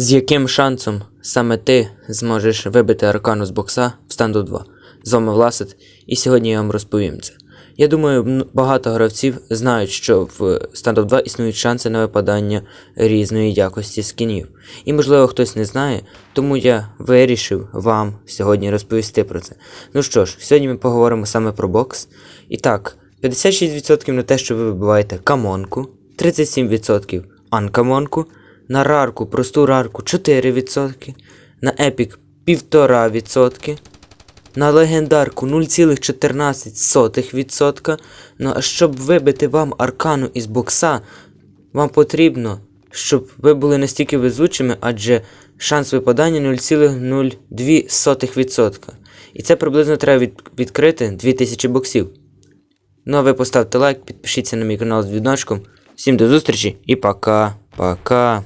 З яким шансом саме ти зможеш вибити аркану з бокса в стенду 2? З вами Власет, і сьогодні я вам розповім це. Я думаю, багато гравців знають, що в стенду 2 існують шанси на випадання різної якості скінів. І можливо хтось не знає, тому я вирішив вам сьогодні розповісти про це. Ну що ж, сьогодні ми поговоримо саме про бокс. І так, 56% на те, що ви вибиваєте камонку, 37% анкамонку, на рарку, просту рарку 4%, на епік 1,5%, на легендарку 0,14%. Ну а щоб вибити вам аркану із бокса, вам потрібно, щоб ви були настільки везучими, адже шанс випадання 0,02%. І це приблизно треба від- відкрити 2000 боксів. Ну а ви поставте лайк, підпишіться на мій канал з дзвіночком. Всім до зустрічі і пока. Пока.